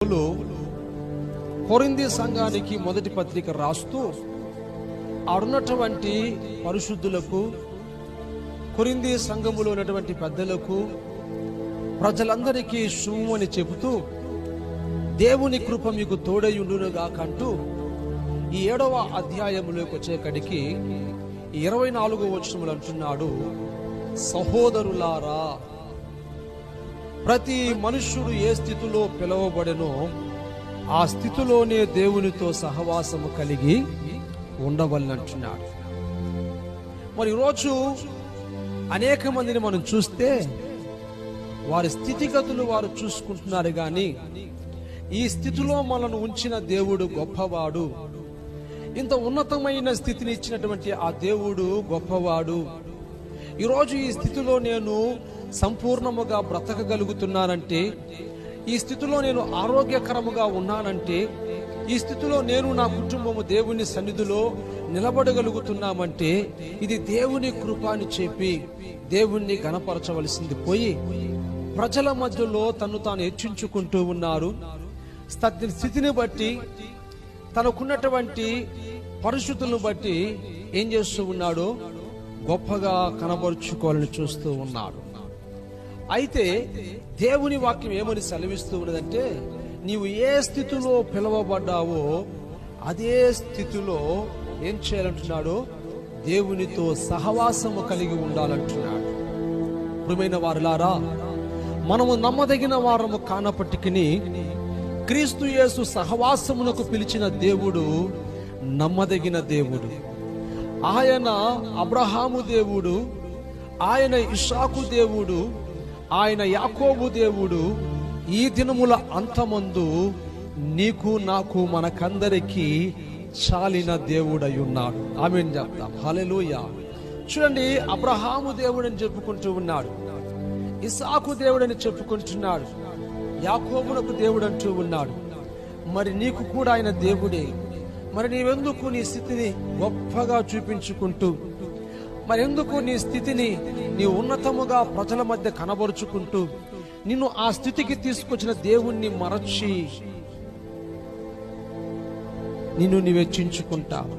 పౌలు కొరింది సంఘానికి మొదటి పత్రిక రాస్తూ ఆడున్నటువంటి పరిశుద్ధులకు కొరింది సంఘములో ఉన్నటువంటి పెద్దలకు ప్రజలందరికీ శుభం అని చెబుతూ దేవుని కృప మీకు తోడయుండునుగా కంటూ ఈ ఏడవ అధ్యాయంలోకి వచ్చేకడికి ఇరవై నాలుగో వచనములు అంటున్నాడు సహోదరులారా ప్రతి మనుష్యుడు ఏ స్థితిలో పిలువబడెనో ఆ స్థితిలోనే దేవునితో సహవాసము కలిగి ఉండవలనంటున్నాడు. మరి ఈరోజు అనేక మందిని మనం చూస్తే వారి స్థితిగతులు వారు చూసుకుంటున్నారు కానీ ఈ స్థితిలో మనను ఉంచిన దేవుడు గొప్పవాడు. ఇంత ఉన్నతమైన స్థితిని ఇచ్చినటువంటి ఆ దేవుడు గొప్పవాడు. ఈరోజు ఈ స్థితిలో నేను సంపూర్ణముగా బ్రతకగలుగుతున్నానంటే ఈ స్థితిలో నేను ఆరోగ్యకరముగా ఉన్నానంటే ఈ స్థితిలో నేను నా కుటుంబము దేవుని సన్నిధిలో నిలబడగలుగుతున్నామంటే ఇది దేవుని కృపాని చెప్పి దేవుణ్ణి గణపరచవలసింది పోయి ప్రజల మధ్యలో తను తాను హెచ్చించుకుంటూ ఉన్నారు. స్థితిని బట్టి తనకున్నటువంటి పరిస్థితులను బట్టి ఏం చేస్తూ ఉన్నాడో గొప్పగా కనబరుచుకోవాలని చూస్తూ ఉన్నాడు అయితే దేవుని వాక్యం ఏమని సెలవిస్తూ ఉన్నదంటే నీవు ఏ స్థితిలో పిలువబడ్డావో అదే స్థితిలో ఏం చేయాలంటున్నాడు? దేవునితో సహవాసము కలిగి ఉండాలంటున్నాడు. ప్రియమైన వారులారా మనము నమ్మదగిన వారము కానప్పటికీ క్రీస్తు యేసు సహవాసమునకు పిలిచిన దేవుడు నమ్మదగిన దేవుడు. ఆయన అబ్రహాము దేవుడు ఆయన ఇషాకు దేవుడు ఆయన యాకోబు దేవుడు ఈ దినముల అంతమందు నీకు నాకు మనకందరికీ చాలిన దేవుడై ఉన్నాడు ఆమె చెప్తాం. హల్లెలూయా. చూడండి అబ్రహాము దేవుడని చెప్పుకుంటూ ఉన్నాడు. ఇసాకు దేవుడని చెప్పుకుంటున్నాడు. యాకోబునకు దేవుడు అంటూ ఉన్నాడు. మరి నీకు కూడా ఆయన దేవుడే. మరి నీవెందుకు నీ స్థితిని గొప్పగా చూపించుకుంటూ మరి ఎందుకు నీ స్థితిని నీ ఉన్నతముగా ప్రజల మధ్య కనబరుచుకుంటూ? నిన్ను ఆ స్థితికి తీసుకొచ్చిన దేవుణ్ణి మరచి నిన్ను నీ ఉంటావు